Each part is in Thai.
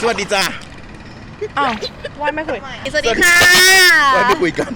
สวัสดีจ้าอ้าววายไม่คุย สวัสดีค่ะไว้ไปคุยกัน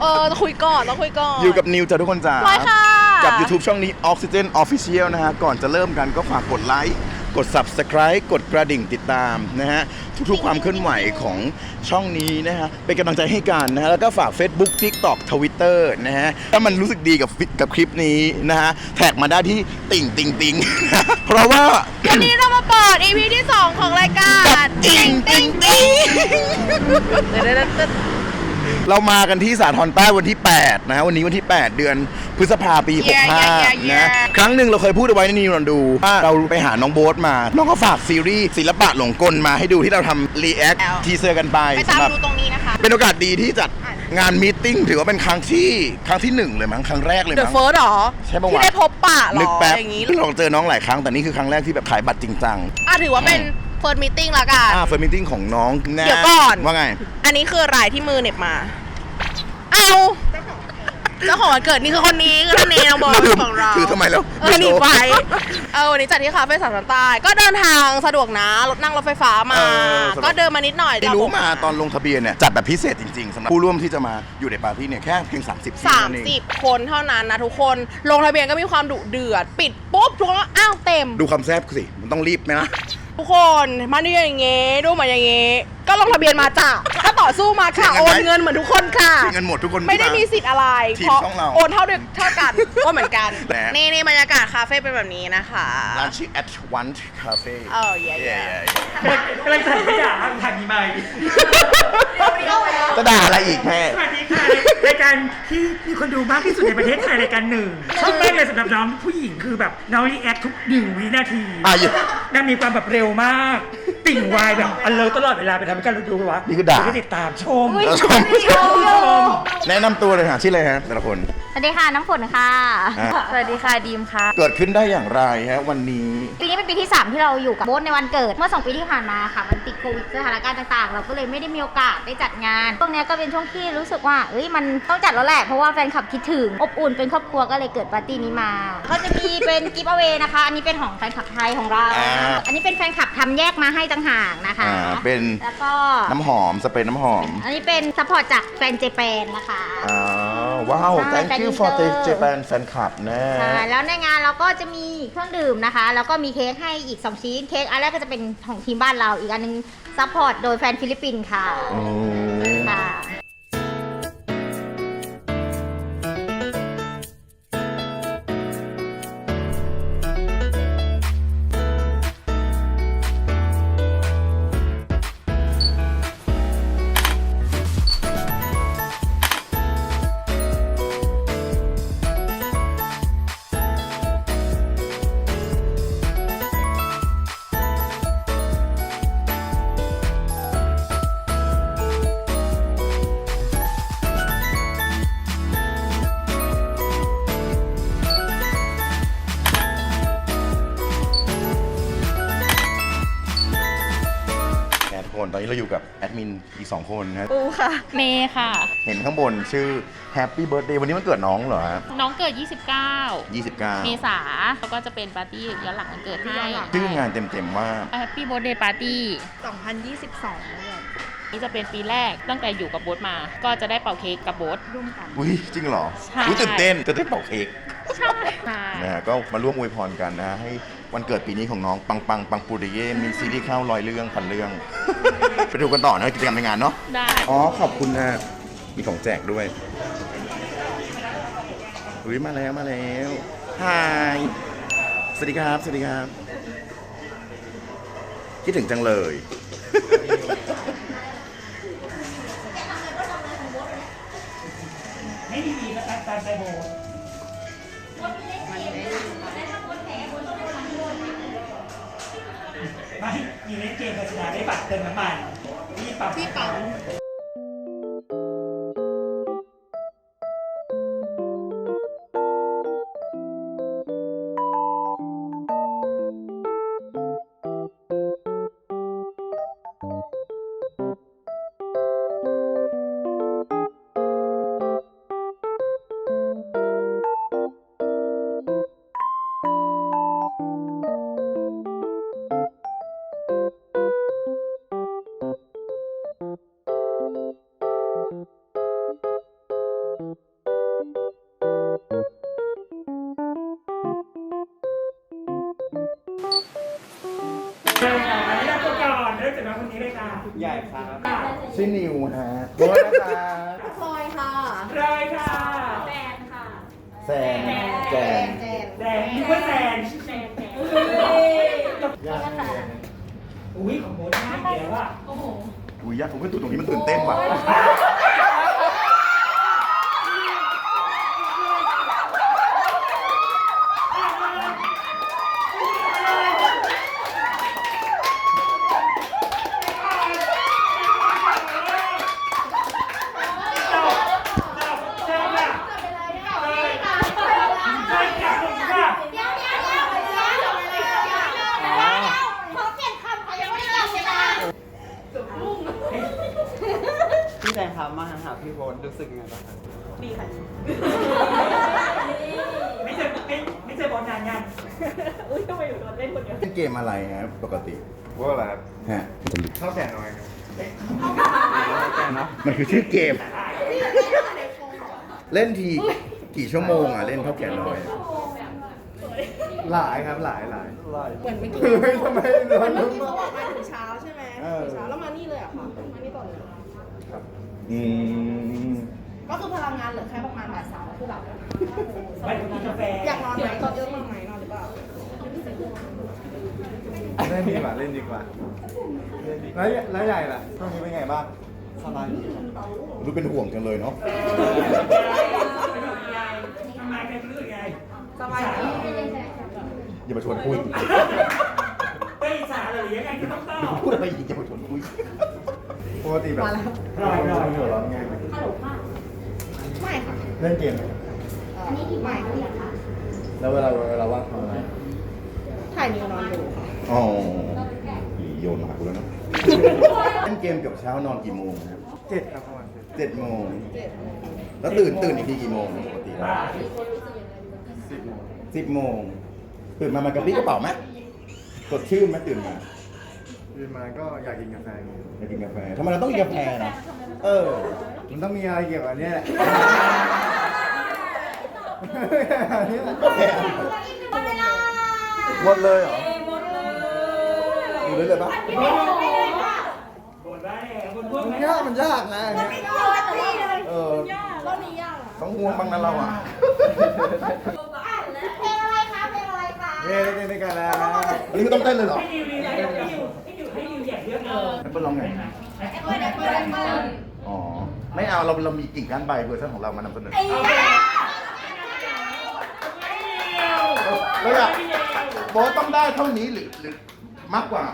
เออต้องคุยก่อนต้องคุยก่อน อยู่กับนิวจ้าทุกคนจ้าไว้ค่ะ กับ YouTube ช่องนี้ Oxygen Official นะฮะ ก่อนจะเริ่มกันก็ฝากกดไลค์ กด Subscribe กดกระดิ่งติดตามนะฮะทุกๆความเคลื่อนไหวของช่องนี้นะฮะเป็นกำลังใจให้กันนะฮะแล้วก็ฝาก Facebook TikTok Twitter นะฮะถ้ามันรู้สึกดีกับฟิกับคลิปนี้นะฮะแท็กมาได้ที่ติ่งติ่งติ่งเพราะว่าวันนี้เรามาเปิด EP ที่ 2 ของรายการ ติ่งติ่งติ่ง เดี๋ยวเดี๋ยวเดี๋ยวเรามากันที่สาทรใต้วันที่ 8 นะฮะวันนี้วันที่ 8 เดือนพฤษภาปี65นะ ครั้งหนึ่งเราเคยพูดเอาไว้ในนิวนอนดูว่าเราไปหาน้องโบ๊ทมา น้องก็ฝากซีรีส์ศิลปะหลงกลมาให้ดูที่เราทำรีแอคทีเซอร์กันไปไปตามสำหรับ ดูตรงนี้นะคะ เป็นโอกาสดีที่จัดงานมีตติ้งถือว่าเป็นครั้งที่ครั้งที่หนึ่งเลยมั้งครั้งแรกเลยเดอะมั้ง เฟิร์สหรอ ใช่ปะวะ ที่ได้พบปะหรนึกอแป๊บอย่างนี้เราเจอน้องหลายครั้งแต่นี่คือครั้งแรกที่แบบขายบัตรจริงจัง อะถือว่าเป็น เฟิร์สมีติ้งละกัน อ่าเฟิร์มมิทติ้งของน้องแเดี๋ยวก่อน ว่าไง อันนี้คืออะไรที่มือเหน็บมา เอาเจ้าของวันเกิดนี่คือคนนี้คือท่านเองบอลของเราถือทำไมแล้วเออหนีไปเออวันนี้จัดที่คาเฟ่สามสันใต้ก็เดินทางสะดวกนะรถนั่งรถไฟฟ้ามา เออสะดวก ก็เดินมานิดหน่อยที่รู้มาตอนลงทะเบียนเนี่ย จัดแบบพิเศษจริงๆสำหรับผู้ร่วมที่จะมาอยู่ในปาร์ตี้เนี่ยแค่เพียง 30ซีทสามเท่นั้นเองสิบคนเท่านั้นนะทุกคนลงทะเบียนก็มีความดุเดือด ปิดปุ๊บทุกคนก็อ้าวเต็ม ดูความแซ่บสิมันต้องรีบไหมนะ ทุกคนมาดูอย่างเงี้ดูมาอย่างเงี้ ก็ลงทะเบียนมาจ้ะก็ต่อสู้มาค่ะเสียโอเงินไหมนเงินเหมือนทุกคนค่ะ เงินหมดทุกคนไม่ได้มีสิทธิ์อะไร ทีมเพราะช่องเราโอนเท่าเดียวเท่ากันโอนเหมือนกัน แต่ นี่นี่บรรยากาศคาเฟ่เป็นแบบนี้นะคะ ร้านชื่อ At One Cafe เออเย่เย่กำลังถ่ายไม่ด่าถ่ายมีไมค์จะด่าอะไรอีกแม่สวัสดีค่ะรายการที่มีคนดูมากที่สุดในประเทศไทยรายการหนึ่งชอบมากเลยสำหรับน้องผู้หญิงคือแบบน้องรีแอคทุกหนึ่งวินาทีอะอยู่ นางมีความแบบเร็วมาก ติ่งวายแบบอันเลยตลอดเวลาไปทำให้การดูวะนี่คือด่าก็ติดตามชมแล้วชม แนะนำตัวเลยค่ะชื่ออะไรฮะแต่ละคนส วัสดีค่ะน้ำฝนค่ะ อะ สวัสดีค่ะดีมค่ะ เกิดขึ้นได้อย่างไรฮะวันนี้ ปีนี้เป็นปีที่ 3 ที่เราอยู่กับโบ๊ทในวันเกิด เมื่อ 2 ปีที่ผ่านมาค่ะ มันติดโควิดสถานการณ์ต่างๆ เราก็เลยไม่ได้มีโอกาสได้จัดงานช่วงเนี้ยก็เป็นช่วงที่รู้สึกว่าเอ้ยมันต้องจัดแล้วแหละ เพราะว่าแฟนคลับคิดถึง อบอุ่นเป็นครอบครัวก็เลยเกิดปาร์ตี้นี้มา ก็จะมีเป็นกิฟต์เอา a y นะคะ อันนี้เป็นของแฟนคลับไทยของเรา อ่า อันนี้เป็นแฟนคลับทำแยกมาให้ต่างหากนะคะ อ่าเป็นแล้วก็ น้ำหอมสเปรย์น้ำหอม อันนี้เป็นซัพพอร์ตจากแฟนเจแปนนะคะ อ่า ว้าว ใช่ thank you แฟ for น the อินเตอร์ Japan fan club นะใช่แล้วในงานเราก็จะมีเครื่องดื่มนะคะ แล้วก็มีเค้กให้อีก 2 ชิ้น เค้กอันแรกก็จะเป็นของทีมบ้านเรา อีกอันนึงซัพพอร์ตโดยแฟนฟิลิปปินส์ค่ะโอ้ค่ะ คน ตอนนี้เราอยู่กับแอดมินอีก 2 คนนะปูค่ะ เมย์ค่ะ เห็นข้างบนชื่อ Happy Birthday วันนี้มันเกิดน้องเหรอฮะน้องเกิด 29 29เมษาแล้วก็จะเป็นปาร์ตี้ย้อนหลังวันเกิดให้ชื่องานเต็มๆว่า แฮปปี้โบ t เดย์ปาร์ตี้2022เลยนี่จะเป็นปีแรกตั้งแต่อยู่กับโบ๊ทมา ก็จะได้เป่าเค้กกับโบ๊ท ร่วมกัน อุ้ยจริงเหรอใช่ อุ้ยตื่นเต้นจะได้เป่าเค้กใช่ค่ะนะฮะก็มาร่วมอวยพรกันนะฮะให้ วันเกิดปีนี้ของน้องปังปังปังปูริเย่มีซีรีส์เข้าลอยเรื่องพันเรื่อง ไปดูกันต่อนะกิจกรรมในงานเนาะได้ อ๋อขอบคุณนะมีของแจกด้วยอุ้ยมาแล้วมาแล้วฮายสวัสดีครับสวัสดีครับ คิดถึงจังเลย ไม่ดีๆก็ตามตามใจโบ มีเล่นเกมกับชนะได้บัตรเติมน้ำมันที่ปั๊มที่ปั๊ม แนะนำตัวก่อนเริ่มจากน้องคนนี้เลยค่ะใหญ่ครับค่ะชื่อนิวฮะโบทนะคะพลอนค่ะรอยค่ะแฟนค่ะแซนแจนแจนแดงนึกว่าแซนแฟนแฟนยแกเแยอุ้ยแองแบทแากแล้วอะ ยยากผมก็ตัวตรงนี้มันตื่นเต้นว่ะ เชิญค่ะเลยเชิญค่ะผมค่ะ พี่แจงครับมาหาพี่โบทรู้สึกยังไงบ้างครับ ไม่เจอไม่ไม่เจอบอลนานยังเล่นเกมอะไรฮะปกติว่าอะไรครับฮะเข้าแก่น้อยครับมันคือชื่อเกม เล่นทีกี่ชั่วโมงอะเล่นเท่าแก่น้อย หลายครับหลายหลายหลายเหมือนเมื่อกี้เฮ้ยทำไมร้อนเมื่อกี้เขาบอกมาถึงเช้าใช่ไหมเออถึงเช้าแล้วมานี่เลยเหรอะค่ะมานี่ต่อเลยอืม ก็คือพลังงานเหลือแค่ประมาณบ่ายสามคือแบบไปกินกาแฟอยากนอนไหมตอนเยอะมากไหมนอนหรือเปล่าเล่นดีกว่าเล่นดีกว่าเล่นดีแล้วแล้วใหญ่ล่ะช่วงนี้เป็นไงบ้างสบายดีครับรู้เป็นห่วงจังเลยเนาะทำไมเป็นเรื่องไงสบายดีอย่ามาชวนคุยเฮ้ยสาหรือยังไงก็ต้องตอบพูดอะไรอีกอย่ามาชวนคุยปกติแบบรอยรอยหัวร้อนง่ายไหม ไม่ค่ะเล่นเกมไหมเอ่อไม่ค่ะแล้วเวลาเวลาว่างทำอะไรถ่ายนิวนอนอยู่ค่ะอ๋อโยนมาหากูแล้วเนาะเล่นเกมเกับเช้านอนกี่โมงครับเจ็ดครับประมาณเจ็ดเจ็ดโมงเจ็ดโมงแล้วตื่นตื่นอีกทีกี่โมงปกติแล้วสิบโมงสิบโมงตื่นมามันกระปรี้กระเป๋าไหมสดชื่นไหมตื่นมาตื่นมาก็อยากกินกาแฟไงอยากกินกาแฟทำไมเราต้องกินกาแฟนะเออ มันต้องมีอะไรเกี่ยวกับอันเนี้ยแหละอันเนี้ยแหละกาแฟหมดเลยเหรอดูเลยเลยปะบนได้แล้วบนพวกมันนี้ยากมันยากนะอันเนี้ยเออต้องห่วงบ้างนะเราอะเพลงอะไรคะเพลงอะไรคะเฮ้ยเล่นด้วยกันแล้วอันนี้ไม่ต้องเต้นเลยเหรอให้นิวให้นิวให้นิวให้นิวให้นิวแยกเยอะเลยแอปเปิลร้องไงอ๋อ ไม่เอาเราเรามีกิ่งก้านใบเวอร์ชันของเรามานำเสนอเราอยากโบทต้องได้เท่านี้หรือหรือมากกว่า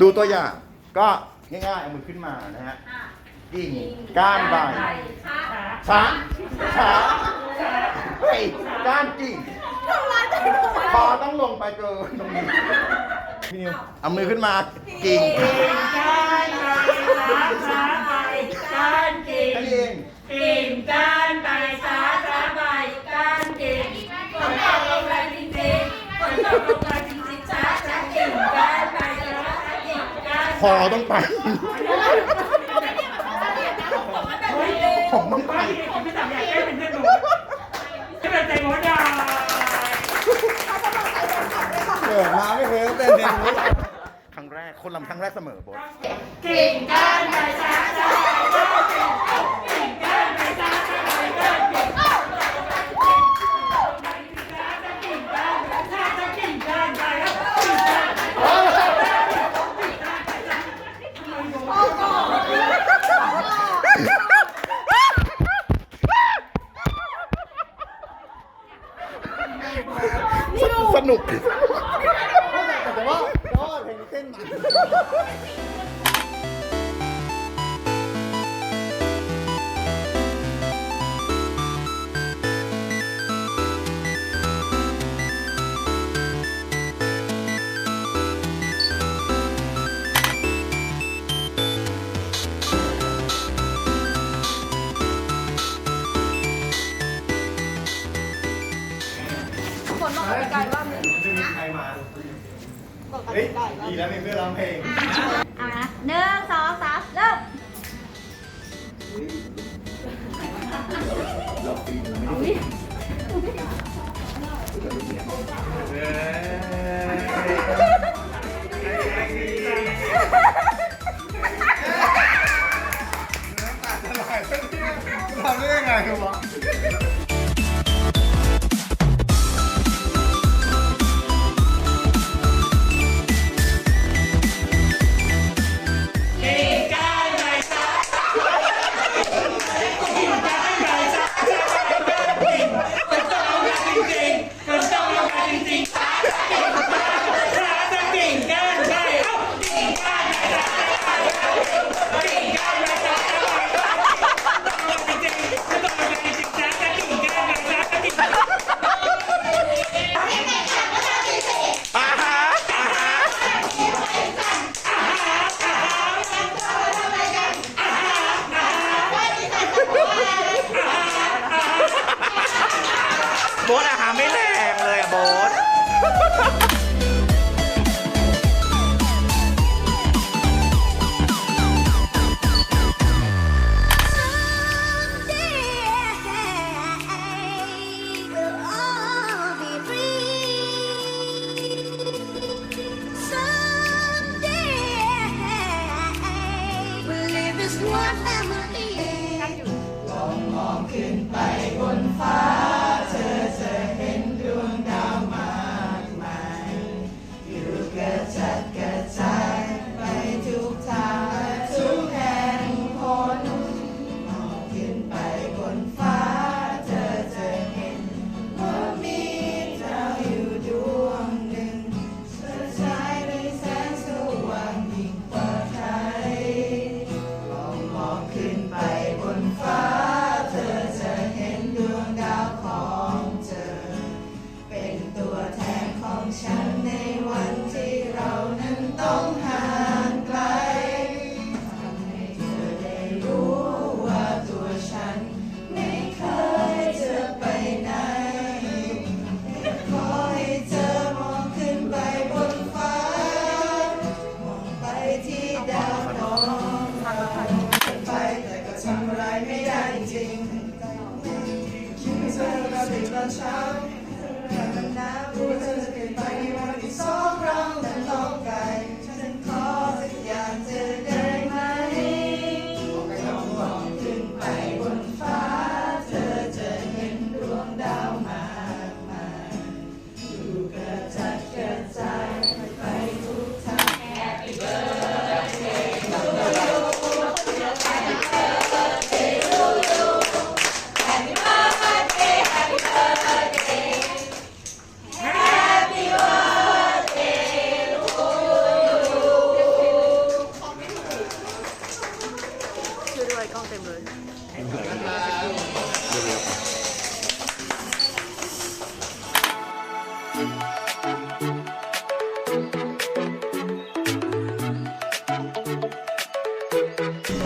ดูตัวอย่างก็ง่ายๆเอามือขึ้นมานะฮะกิ่งก้านใบช้าช้าเฮ้ยก้านกิ่งคอต้องลงไปเกินตรงนี้พี่นิวเอามือขึ้นมากิ่งการไปช้าช้าไปการ กินี้เองกิ่งการไปช้าช้าไปการกิ่งฝนตกลงมาจริงๆฝนตกลงมาจริงๆช้าช้ากิ่งการไปช้าช้ากิ่งการคอต้องไปผมต้องไปไม่ได้ผมไม่สั่งอยากได้เป็นเพื่อนหนูไม่เป็นใจหัวใหญ่เกิดมาไม่เคยเต้นเพลงนี้ครั้งแรกคนลำครั้งแรกเสมอบอสกิ่งการไปช้า เฮ้ยดีแล้วมีเพื่อนร้องเพลง เอานะหนึ่งส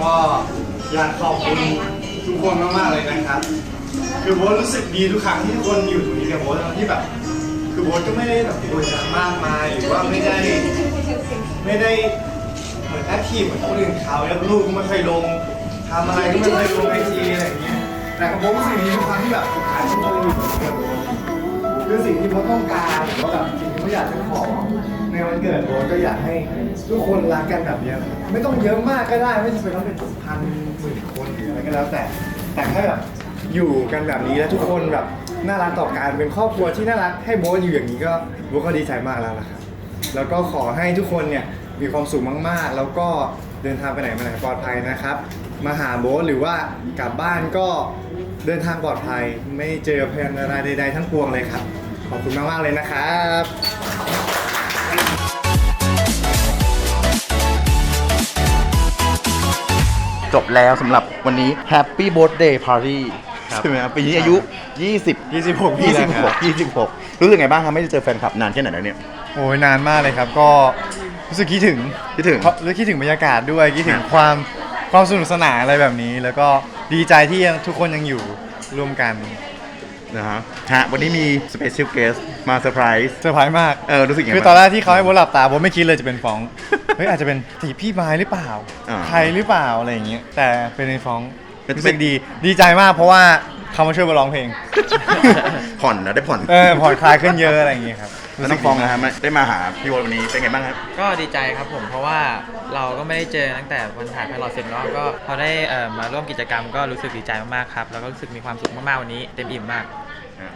ก็อยากขอบคุณทุกคนมากๆเลยนะครับ คือโบ๊ทรู้สึกดีทุกครั้งที่ทุกคนอยู่ตรงนี้กับโบ๊ททั้งที่แบบ คือโบ๊ทก็ไม่ได้แบบโด่งดังมากมายหรือว่าไม่ได้ ไม่ได้เหมือนแอคทีฟเหมือนคนอื่นเขาแล้วลูกก็ไม่เคยลงทำอะไรก็ไม่เคยลงไอจีอะไรอย่างเงี้ยแต่กับโบ๊ทรู้สึกดีทุกครั้งที่แบบสุดท้ายทุกคนอยู่ตรงนี้กับโบ๊ท คือสิ่งที่โบ๊ทต้องการหรือว่าแบบสิ่งที่โบ๊ทอยากจะขอในวันเกิดโบ๊ก็อยากให้ทุกคนรักกันแบบเนี้ยไม่ต้องเยอะมากก็ได้ไม่จำเป็นต้องเป็นพันหมื่นคนหรืออะไรก็แล้วแต่ แต่แค่แบบอยู่กันแบบนี้แล้วทุกคนแบบน่ารักต่อกันเป็นครอบครัวที่น่ารักให้โบ๊อยู่อย่างนี้ก็โบ๊ก็ดีใจมากแล้วนะครับแล้วก็ขอให้ทุกคนเนี่ยมีความสุขมากๆ แล้วก็เดินทางไปไหนมาไหนปลอดภัยนะครับ มาหาโบ๊หรือว่ากลับบ้านก็ เดินทางปลอดภัยไม่เจอพยันตรายใดๆทั้งปวงเลยครับ ขอบคุณมากๆเลยนะครับจบแล้วสำหรับวันนี้ Happy Birthday Party ครับใช่ไหมครับปีนี้อายุ 20 26 ปีแล้วครับ26 26 รู้สึกไงบ้างครับ ไม่ได้เจอแฟนคลับนานแค่ไหนแล้วเนี่ย โอ้ยนานมากเลยครับ ก็รู้สึกคิดถึงคิดถึง เพราะรู้คิดถึงบรรยากาศด้วย คิดถึงความความสนุกสนานอะไรแบบนี้ แล้วก็ ดีใจที่ยังทุกคนยังอยู่ร่วมกันนะฮะฮะวันนี้มี Special Guest มาเซอร์ไพรส์เซอร์ไพรส์มาก เออรู้สึกยังไงคือบ้างตอนแรกที่เขาให้โบทหลับตาโบทไม่คิดเลยจะเป็นฟ้องเฮ้ยอาจจะเป็นสีพี่ไม้หรือเปล่าอ่า ใครหรือเปล่าอะไรอย่างเงี้ยแต่เป็นในฟ้องเป็นรู้สึกดีดีใจมากเพราะว่าเขามาช่วยมาร้องเพลง ผ่อนนะได้ผ่อน เออผ่อนคลายขึ้นเยอะอะไรอย่างเงี้ยครับ แล้วน้องฟองนะฮะได้มาหาพี่โบ๊ทวันนี้เป็นไงบ้างครับ ก็ดีใจครับผมเพราะว่าเราก็ไม่ได้เจอตั้งแต่วันถ่ายไพลอตเสร็จเนาะก็พอได้เอ่อมาร่วมกิจกรรมก็รู้สึกดีใจมากๆครับแล้วก็รู้สึกมีความสุขมากๆวันนี้เต็มอิ่มมาก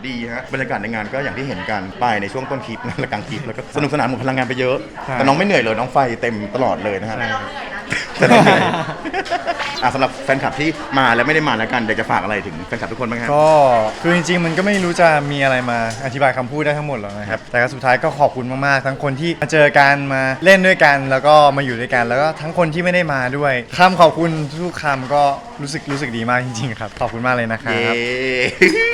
ดีฮะบรรยากาศในงานก็อย่างที่เห็นกันไปในช่วงต้นคลิปนะและกลางคลิปแล้วก็สนุกสนานหมดพลังงานไปเยอะใช่แต่น้องไม่เหนื่อยเลยน้องไฟเต็มตลอดเลยนะฮะ ใช่ครับแต่น้องเหนื่อยอะสำหรับแฟนคลับที่มาและไม่ได้มาแล้วกันอยากจะฝากอะไรถึงแฟนคลับทุกคนบ้างครับ ก็คือจริงๆ มันก็ไม่รู้จะมีอะไรมาอธิบายคำพูดได้ทั้งหมดหรอกนะครับแต่ก็สุดท้ายก็ขอบคุณมากๆ ทั้งคนที่มาเจอกันมาเล่นด้วยกัน แล้วก็มาอยู่ด้วยกัน แล้วก็ทั้งคนที่ไม่ได้มาด้วยคำขอบคุณทุกๆคำก็รู้สึกรู้สึกดีมากจริงๆครับ ขอบคุณมากเลยนะครัเย้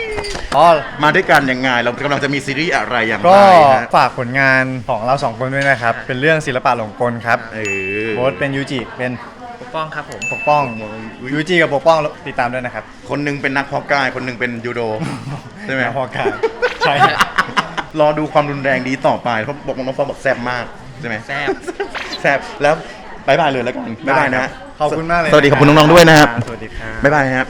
บ อ๋อ มาด้วยกันยังไง เรากำลังจะมีซีรีส์อะไรอย่างไรก็ฮะฝากผลงานของเราสองคนด้วยนะครับ เป็นเรื่องศิลปะหลงกลครับเออ โบ๊ทเป็นยูจิเป็นปกป้องครับผม ปกป้องยูจิกับปกป้องติดตามด้วยนะครับคนหนึงเป็นนักเพอกาย คนหนึงเป็นยูโดใช่ไหมนักเพาะกายใช่รอดูความรุนแรงดีต่อไปเพราะบอกน้องฟองบอกแซ่บมากใช่ไหมแซ่บ แซ่บแล้วบายบายเลยแล้วกันบายบายนะ ขอบคุณมากเลยสวัสดีขอบคุณน้องๆด้วยนะครับ สวัสดีครับบายบายครับ